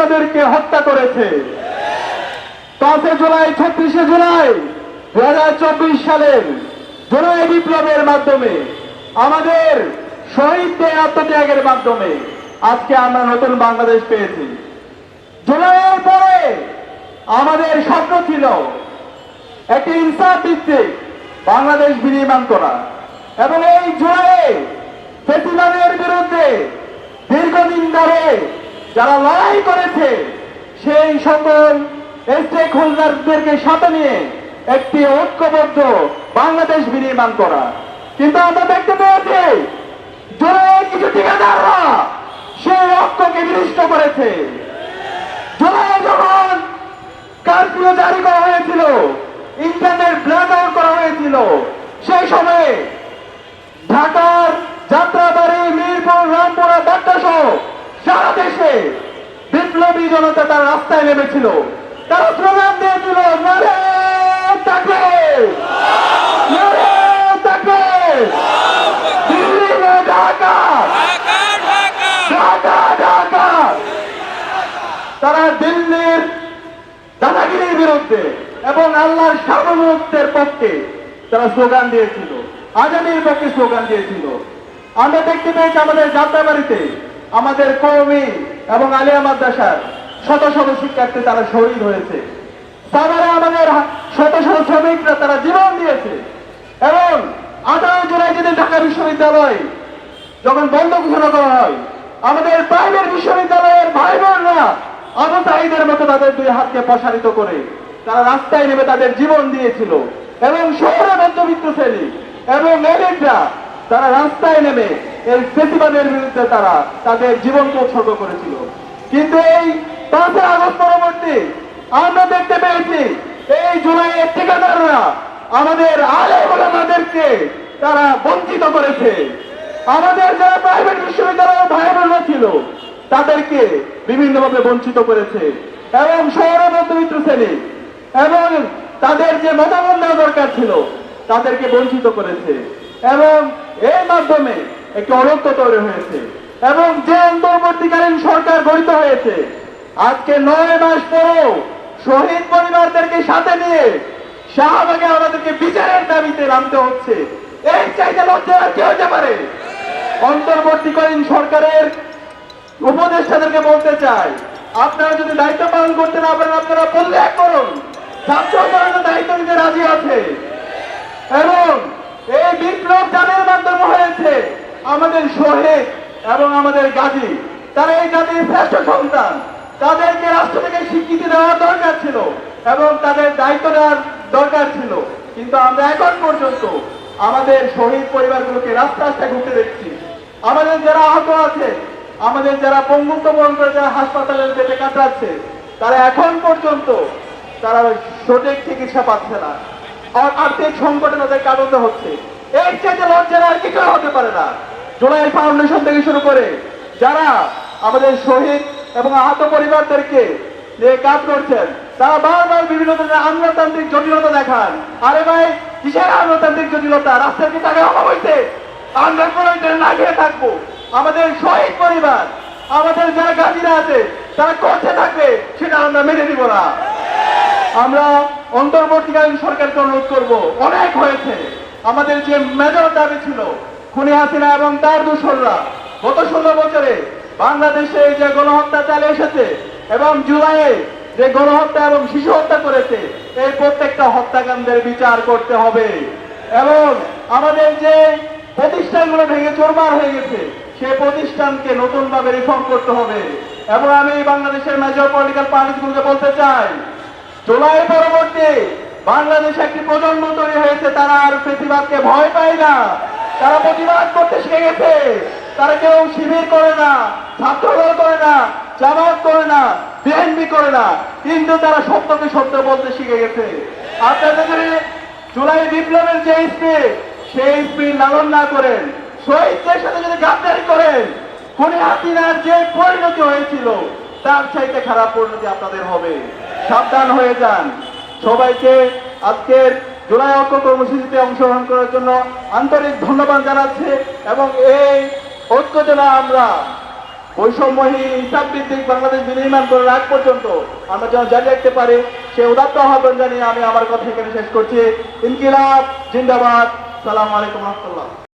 ওলামাদেরকে হত্যা করেছে। পাঁচে জুলাই, ছত্রিশে জুলাই দু হাজার চব্বিশ সালের জুলাই বিপ্লবের মাধ্যমে আমাদের শহীদদের আত্মত্যাগের মাধ্যমে আজকে আমরা নতুন বাংলাদেশ পেয়েছি। জুলাইয়ের পরে আমাদের স্বপ্ন ছিল একটি ইনসাফ ভিত্তিক বাংলাদেশ বিনির্মাণ করা এবং এই জুলাইয়ে ফেসিবাদের বিরুদ্ধে দীর্ঘদিন ধরে যারা লড়াই করেছে, সেই সকল স্টেক হোল্ডারদেরকে সাথে নিয়ে একটি ঐক্যবদ্ধ বাংলাদেশ বিনির্মাণ করা। কিন্তু আমরা দেখতে পেয়েছি জুলাইয়ের কিছু ঠিকাদাররা সেই ঐক্যকে বিনষ্ট করেছে। জুলাই যখন কারফিউ জারি করা হয়েছিল ইন্টারনেট ব্ল্যাক আউট করা হয়েছিল, সেই সময়ে ঢাকার দেশে বিপ্লবী জনতা তার রাস্তায় নেমেছিল। তারা স্লোগান দিয়েছিল, নারে তাকে তারা দিল্লির দাদাগিরির বিরুদ্ধে এবং আল্লাহর সার্বভৌমত্বের পক্ষে তারা স্লোগান দিয়েছিল। আজানির পক্ষে স্লোগান দিয়েছিল। আমরা দেখতে পেয়েছি আমাদের যাত্রাবাড়িতে আমাদের কৌমি এবং আলিয়া মাদ্রাসার শত শত শিক্ষার্থী তারা শহীদ হয়েছে। সাভারে আমাদের শত শত শ্রমিকরা তারা জীবন দিয়েছে। এবং আঠারো জুলাই যেদিন ঢাকা বিশ্ববিদ্যালয় যখন বন্ধ ঘোষণা করা হয়, আমাদের প্রাইভেট বিশ্ববিদ্যালয়ের ভাই বোনরা আবু মতো তাদের দুই হাতকে প্রসারিত করে তারা রাস্তায় নেমে তাদের জীবন দিয়েছিল। এবং শহরে মধ্যবিত্ত শ্রেণি এবং এলিটরা তারা রাস্তায় নেমে এই ফেসিবাদের বিরুদ্ধে তারা তাদের জীবনকে উৎসর্গ করেছিল। কিন্তু এই পাঁচই আগস্ট পরবর্তী আমরা দেখতে পেয়েছি, এই জুলাইয়ের ঠিকাদাররা আমাদের আলে তারা বঞ্চিত করেছে। আমাদের যারা প্রাইভেট বিশ্ববিদ্যালয়ের ভাই বোনরা ছিল, তাদেরকে বিভিন্নভাবে বঞ্চিত করেছে। এবং শহরে মধ্যবিত্ত শ্রেণি এবং তাদের যে মতামত দরকার ছিল, তাদেরকে বঞ্চিত করেছে। এবং এর মাধ্যমে একটি অনন্ত তৈরি হয়েছে। এবং যে অন্তর্বর্তীকালীন সরকার গঠিত হয়েছে, আজকে নয় মাস পরেও শহীদ পরিবারদেরকে সাথে নিয়ে শাহবাগে আমাদেরকে বিচারের দাবিতে নামতে হচ্ছে। এই চাইতে লজ্জা আর কি হতে পারে। অন্তর্বর্তীকালীন সরকারের উপদেষ্টাদেরকে বলতে চাই, আপনারা যদি দায়িত্ব পালন করতে না পারেন, আপনারা পদত্যাগ করুন। ছাত্র দায়িত্ব নিতে রাজি আছে এবং এই বিপ্লব যাদের মাধ্যমে হয়েছে আমাদের শহীদ এবং আমাদের গাজী, তারা এই জাতির শ্রেষ্ঠ সন্তান। তাদেরকে রাষ্ট্র থেকে স্বীকৃতি দেওয়ার দরকার ছিল এবং তাদের দায়িত্ব দেওয়ার দরকার ছিল। কিন্তু আমরা এখন পর্যন্ত আমাদের শহীদ পরিবারগুলোকে রাস্তা রাস্তায় ঘুরতে দেখছি। আমাদের যারা আহত আছে, আমাদের যারা পঙ্গুত্ব বরণ করে যারা হাসপাতালের বেঁচে কাটাচ্ছে তারা এখন পর্যন্ত তারা সঠিক চিকিৎসা পাচ্ছে না। আর আর্থিক সংকটে তাদের কাটাতে হচ্ছে। এর চাইতে লজ্জার আর কিছু হতে পারে না। জুলাই ফাউন্ডেশন থেকে শুরু করে যারা আমাদের শহীদ এবং আহত পরিবারদেরকে নিয়ে কাজ করছেন, তারা বারবার বিভিন্ন ধরনের আমলাতান্ত্রিক জটিলতা দেখান। আরে ভাই, কিসের আমলাতান্ত্রিক জটিলতা? রাস্তার কি টাকা অভাব হয়েছে। আমরা কোনো না খেয়ে থাকব। আমাদের শহীদ পরিবার, আমাদের যারা গাজীরা আছে, তারা করতে থাকবে, সেটা আমরা মেনে নিব না। আমরা অন্তর্বর্তীকালীন সরকারকে অনুরোধ করব, অনেক হয়েছে। আমাদের যে মেজর দাবি ছিল খুনি হাসিনা এবং তার দূষররা গত ষোলো বছরে বাংলাদেশে যে গণহত্যা চালিয়ে এসেছে এবং জুলাইয়ে যে গণহত্যা এবং শিশু হত্যা করেছে, এই প্রত্যেকটা হত্যাকাণ্ডের বিচার করতে হবে। এবং আমাদের যে প্রতিষ্ঠানগুলো ভেঙে চোরমার হয়ে গেছে সেই প্রতিষ্ঠানকে নতুন ভাবে রিফর্ম করতে হবে। এবং আমি বাংলাদেশের মেজর পলিটিক্যাল পার্টিগুলোকে বলতে চাই, জুলাই পরবর্তী বাংলাদেশে একটি প্রজন্ম তৈরি হয়েছে, তারা আর প্রতিবাদকে ভয় পায় না। তারা প্রতিবাদ করতে শিখে গেছে। তারা কেউ শিবির করে না, ছাত্রদল করে না, জামাত করে না, বিএনপি করে না। কিন্তু তারা সত্যকে সত্য বলতে শিখে গেছে। আপনাদের জুলাই বিপ্লবের যে স্পিড, সেই স্পিড লালন না করেন, শহীদদের সাথে যদি গাদ্দারি করেন, খুনি হাসিনার যে পরিণতি হয়েছিল, তার চাইতে খারাপ পরিণতি আপনাদের হবে। সাবধান হয়ে যান। সবাইকে আজকের জুলাই ঐক্য কর্মসূচিতে অংশগ্রহণ করার জন্য আন্তরিক ধন্যবাদ জানাচ্ছে এবং এই ঐক্য যেন আমরা বৈষম্যহীন হিসাব ভিত্তিক বাংলাদেশ বিনির্মাণ করার আগ পর্যন্ত আমরা যেন জারি রাখতে পারি, সে উদাত্ত আহ্বান জানিয়ে আমি আমার কথা এখানে শেষ করছি। ইনকিলাব, জিন্দাবাদ। সালাম আলাইকুম রহমতুল্লাহ।